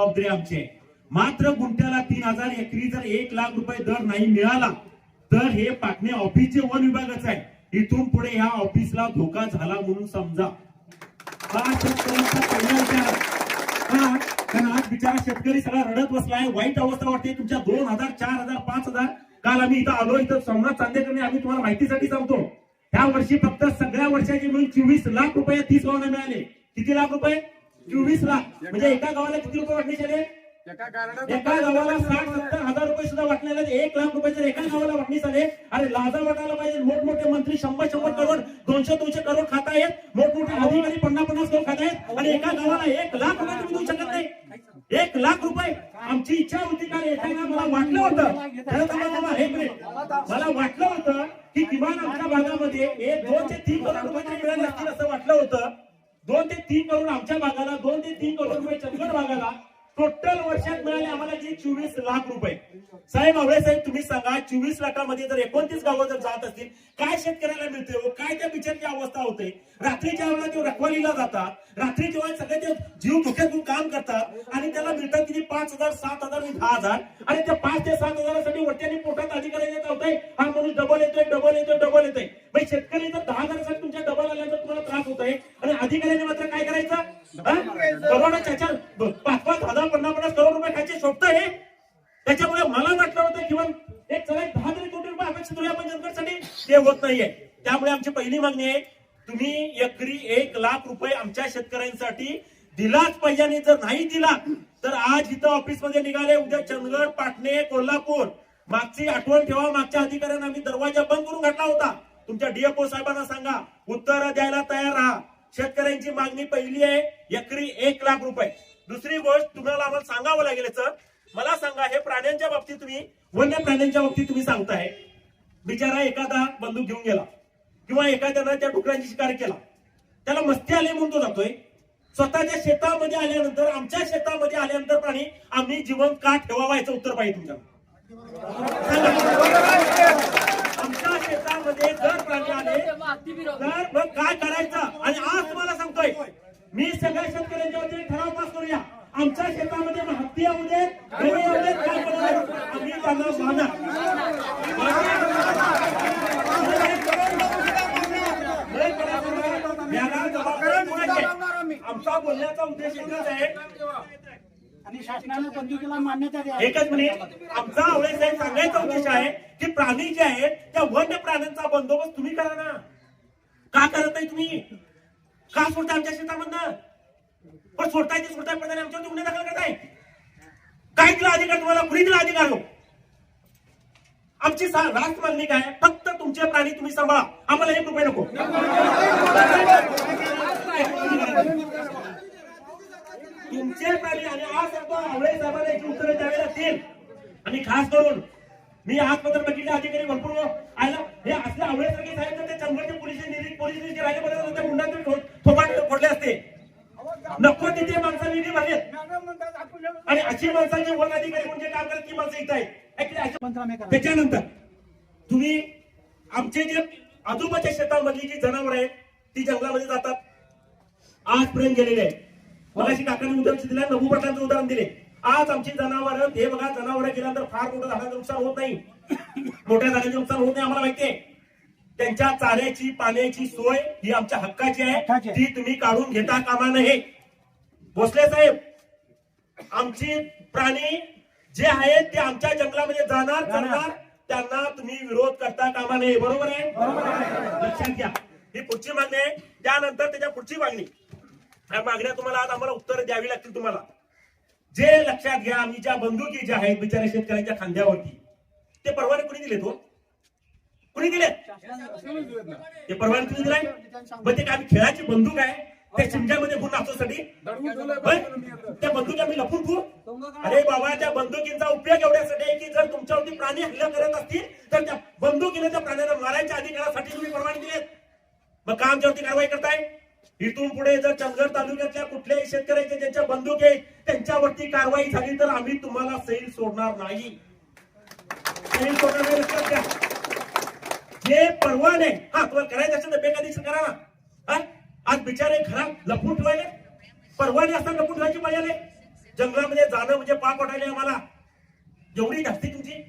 जबाबदारी आमची. आहे मात्र गुंठ्याला तीन हजार एकरी जर एक लाख रुपये दर नाही मिळाला तर हे पाटणे ऑफिसचे वन विभागाचं आहे. इथून पुढे ह्या ऑफिसला धोका झाला म्हणून समजा. कारण आज बिचारा शेतकरी सगळा रडत बसलाय वाईट अवस्था वाटते. तुमच्या दोन हजार चार हजार पाच हजार. काल आम्ही इथं आलो इथं सोमनाथ चांदेकरने आम्ही तुम्हाला माहितीसाठी सांगतो. ह्या वर्षी फक्त सगळ्या वर्षाचे मिळून चोवीस लाख रुपये तीस गावांना मिळाले. किती लाख रुपये? चोवीस लाख. म्हणजे एका गावाला किती रुपये वाटणे झाले एका गावाला साठ सत्तर हजार रुपये सुद्धा वाटलेले. एक लाख रुपये जर एका गावाला वाटणी झाले अरे लाजा वाटायला पाहिजे. मोठमोठे मंत्री शंभर शंभर करोड दोनशे दोनशे करोड खात आहेत. मोठमोठे अधिकारी पन्नास पन्नास करोड खात आहेत. आणि एका गावाला एक लाख रुपये तुम्ही देऊ शकत नाही. एक लाख रुपये. आमची इच्छा होती का येताना मला वाटलं होतं. एक मिनिट. मला वाटलं होतं की किमान आमच्या भागामध्ये एक दोन ते तीन करोड रुपये तरी मिळाले असतील असं वाटलं होतं. दोन ते तीन करोड आमच्या भागाला दोन ते तीन करोड रुपये चंदगड भागाला टोटल वर्षात मिळाले आम्हाला जे चोवीस लाख रुपये. साहेब आवळे साहेब तुम्ही सांगा चोवीस लाखामध्ये जर एकोणतीस गावं जर जात असतील काय शेतकऱ्याला मिळते काय त्या बिचारची अवस्था होते? रात्रीच्या वेळेला ते रखवालीला जातात रात्री जेव्हा सगळे ते जीव धोक्यात काम करतात आणि त्याला मिळतात किती? पाच हजार सात हजार दहा हजार. आणि त्या पाच ते सात हजारासाठी वरत्याने पोटात अधिकारी येत होतंय हा माणूस डबल येतोय डबल येतोय डबल येतोय. मग शेतकरी जर दहा हजारासाठी तुमच्या डबल आल्यानंतर तुम्हाला त्रास होत आहे. आणि अधिकाऱ्यांनी मात्र काय करायचं? हा? चार पाच पाच हजार पन्नास पन्नास करोड रुपये खायचे शोभत हे त्याच्यामुळे मला वाटलं होतं किंवा एक चला दहा तरी कोटी रुपये अपेक्षित होते आपण ते होत नाहीये. त्यामुळे आमची पहिली मागणी आहे तुम्ही एकरी एक लाख रुपये आमच्या शेतकऱ्यांसाठी दिलाच पाहिजे. आणि जर नाही दिला तर आज इथं ऑफिसमध्ये निघाले उद्या चंदगड पाटणे कोल्हापूर. मागची आठवण ठेवा मागच्या अधिकाऱ्यांना आम्ही दरवाजा बंद करून घातला होता. तुमच्या डीएफओ साहेबांना सांगा उत्तर द्यायला तयार राहा. शेतकऱ्यांची मागणी पहिली आहे एकरी एक लाख रुपये. दुसरी गोष्ट तुम्हाला आम्हाला सांगावं लागेल मला सांगा हे प्राण्यांच्या बाबतीत तुम्ही वन्य प्राण्यांच्या बाबतीत तुम्ही सांगताय. बिचारा एखादा बंदूक घेऊन गेला. किंवा एखाद्यानं त्या डुकरांची शिकार केला. त्याला मस्ती आली म्हणून तो जातोय. स्वतःच्या शेतामध्ये आल्यानंतर आमच्या शेतामध्ये आल्यानंतर प्राणी आम्ही जीवन का ठेवावा याचं उत्तर पाहिजे तुमच्या आमच्या शेतामध्ये जर प्राणी आले तर मग काय करायचं? आणि आज तुम्हाला सांगतोय मी सगळ्या शेतकऱ्यांच्या वतीने ठराव पास करूया. आमच्या शेतामध्ये हत्ती येऊ दे गवळी येऊ दे काय दे, आम्ही त्यांना मानणार आमचा बोलण्याचा उद्देश एकच आहे आणि शासनाने बंदुकीला मान्यता द्या एकच मिनिट. आमचा आवळे साहेब सांगायचा उद्देश आहे की प्राणी जे आहेत त्या वन्य प्राण्यांचा बंदोबस्त तुम्ही करा ना. का करत नाही तुम्ही? का सोडताय आमच्या शेतामधनं? पण सोडताय ते सोडताय पण आमच्यावर गुन्हे दाखल करताय. काय दिला अधिकार तुम्हाला कुणी दिला अधिकार हो. आमची सा- रास्त मागणी काय? फक्त तुमचे प्राणी तुम्ही सांभाळा. आम्हाला एक रुपये नको तुमचे प्राणी आणि आज सांगतो आवळे साहेबांना याची उत्तरं द्यावी लागतील आणि खास करून मी आजपर्यंत बघितले अधिकारी भरपूर हो. आयला हे असले आवळेसारखे साहेब तर ते चंदगडचे पोलीस निरीक्षक पोलीस निरीक्षक राहिले बरोबर त्या गुंडांचे थोपाट फोडले असते. नको तिथे माणसं निधी भरले. आणि अशी माणसांची वन अधिकारी म्हणजे काम करत ती माणसं इथं आहेत. त्याच्यानंतर तुम्ही आमचे जे आजोबाच्या शेतामधली जी जनावर आहेत ती जंगलामध्ये जातात. आजपर्यंत गेलेले आहेत. मगाशी काकांनी उदाहरण दिलं नभू पाटलांचं उदाहरण दिले. आज आमची जनावर हे बघा जनावर गेल्यानंतर फार मोठं झाडाचं नुकसान होत नाही. मोठ्या झाडाचं नुकसान होत नाही आम्हाला माहितीये त्यांच्या चाऱ्याची पाण्याची सोय ही आमच्या हक्काची आहे. ती तुम्ही काढून घेता कामा नये. भोसले साहेब आमची प्राणी जे आहेत ते आमच्या जंगलामध्ये जाणार जाणार. त्यांना तुम्ही विरोध करता कामा नये. बरोबर आहे. लक्षात घ्या. ही पुढची मागणी आहे. त्यानंतर त्याच्या पुढची मागणी. या मागण्या तुम्हाला आज आम्हाला उत्तर द्यावी लागतील तुम्हाला. जे लक्षात घ्या आम्ही ज्या बंदुकी ज्या आहेत बिचाऱ्या शेतकऱ्यांच्या खांद्यावरती ते परवाने कुणी दिलेत हो? कुणी दिले ते परवाने कुणी दिलाय? मग ते काय खेळाची बंदूक आहे? त्या चिमट्यामध्ये गुण नाचवसाठी त्या बंदुकी आम्ही लपून ठेवू? अरे बाबा त्या बंदुकींचा उपयोग एवढ्यासाठी आहे की जर तुमच्यावरती प्राणी हल्ला करत असतील तर त्या बंदुकीने त्या प्राण्याला मारायच्या अधिकारासाठी तुम्ही परवानगी दिलेत. मग का आमच्यावरती कारवाई करताय? इथून पुढे जर चंदगड तालुक्यातल्या कुठल्याही शेतकऱ्याचे ज्यांच्या बंदूक आहे त्यांच्यावरती कारवाई झाली तर आम्ही तुम्हाला सैल सोडणार नाही. सैल सोडणार जे परवाने हा तुम्हाला करायचं असेल तर बेकायदेशीर करा ना. आज बिचारे घरात लपून ठेवायले. परवाने असताना लपून ठेवायचे पाहिजे जंगलामध्ये जाणं म्हणजे पाप वाटायला आम्हाला. जेवढी जास्ती तुमची.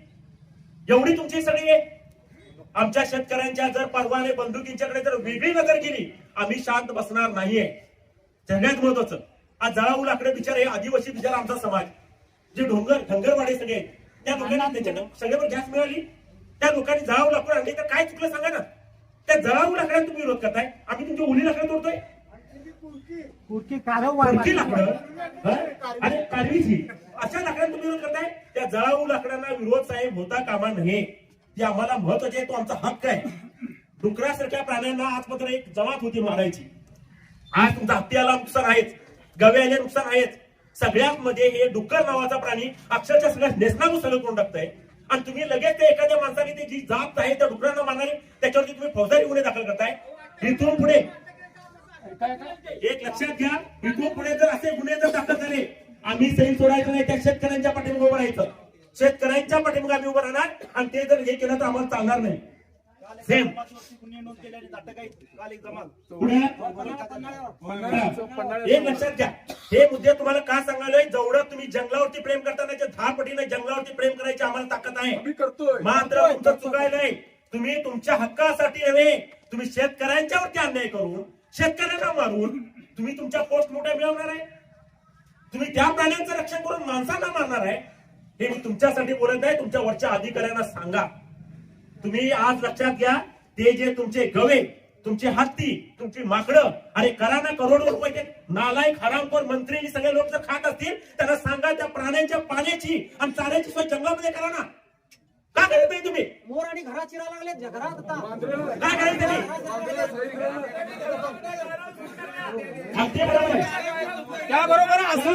एवढी तुमची सगळी आहे. आमच्या शेतकऱ्यांच्या जर परवाने बंदुकींच्याकडे जर वेगळी नजर गेली आम्ही शांत बसणार नाहीये. सगळ्यात महत्वाचं आज जळाऊ लाकडे बिचारे आदिवासी बिचारा आमचा समाज. जे डोंगर डंगरवाडे सगळे त्या लोकांना त्यांच्या सगळ्यावर गॅस मिळाली. त्या लोकांनी जळाऊ लाकूड आणली तर काय चुकलं सांगा ना. त्या जळाऊ लाकडात तुम्ही विरोध करताय. आम्ही तुमची ओली लाकडं तोडतोय. लाकडं? आणि कारवीची अशा लाकडांना तुम्ही विरोध करताय? त्या जळाऊ लाकडांना विरोध साहेब होता कामा नये. ते आम्हाला महत्त्वाचे आहे तो आमचा हक्क आहे. डुकरासारख्या प्राण्यांना आजपर्यंत एक जमात होती मारायची आज तुमचा नुकसान आहेच गव्याला नुकसान आहेच सगळ्यात मध्ये हे डुक्कर नावाचा प्राणी अक्षरशः सगळ्या नेसनामूस सगळं करून टाकताय. आणि तुम्ही लगेच ते एखाद्या माणसाने ते जी जात आहे त्या डुकरांना मारणारे त्याच्यावरती तुम्ही फौजदारी गुन्हे दाखल करताय. इथून पुढे एक लक्षात घ्या इथून पुढे जर असे गुन्हे जर दाखल झाले आम्ही सही सोडायचं नाही त्या शेतकऱ्यांच्या पाठीमागे उभं राहायचं. शेतकऱ्यांच्या पाठीमागे आम्ही उभं राहणार आणि ते जर हे केलं तर आम्हाला चालणार नाही. सेम एक लक्षात घ्या. हे मुद्दे तुम्हाला का सांगालोय जेवढं तुम्ही जंगलावरती प्रेम करताना दहा पटीने जंगलावरती प्रेम करायची आम्हाला ताकद आहे. करतोय. मात्र तुमचं चुकायलंय. तुम्ही तुमच्या हक्कासाठी नव्हे तुम्ही शेतकऱ्यांच्यावरती अन्याय करून शेतकऱ्यांना मारून तुम्ही तुमच्या पोस्ट मोठ्या मिळवणार आहे. तुम्ही त्या प्राण्यांचं रक्षण करून माणसांना मारणार आहे. हे मी तुमच्यासाठी बोलत नाही तुमच्या वरच्या अधिकाऱ्यांना सांगा. तुम्ही आज लक्षात घ्या ते जे तुमचे गवे तुमचे हत्ती तुमची माकडं अरे करा ना करोडो रुपये नालायक हरामखोर मंत्री आणि सगळे लोक जर खात असतील त्यांना सांगा त्या प्राण्यांच्या पाण्याची आणि चाऱ्याची सोय जंगलामध्ये करा ना. का करत नाही तुम्ही? मोर आणि घरात चिरा लागले घरात काय करायचं. त्या बरोबर असं.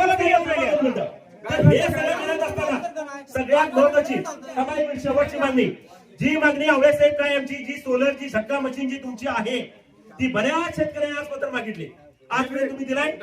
तर हे सगळं करत असताना सगळ्यात महत्वाची शेवटची मागणी जी मागणी आवडेसाहेब काय आमची जी सोलरची झटका मशीन जी तुमची आहे ती बऱ्याच शेतकऱ्यांनी आज पत्र मागितले. आजपर्यंत तुम्ही दिलाय?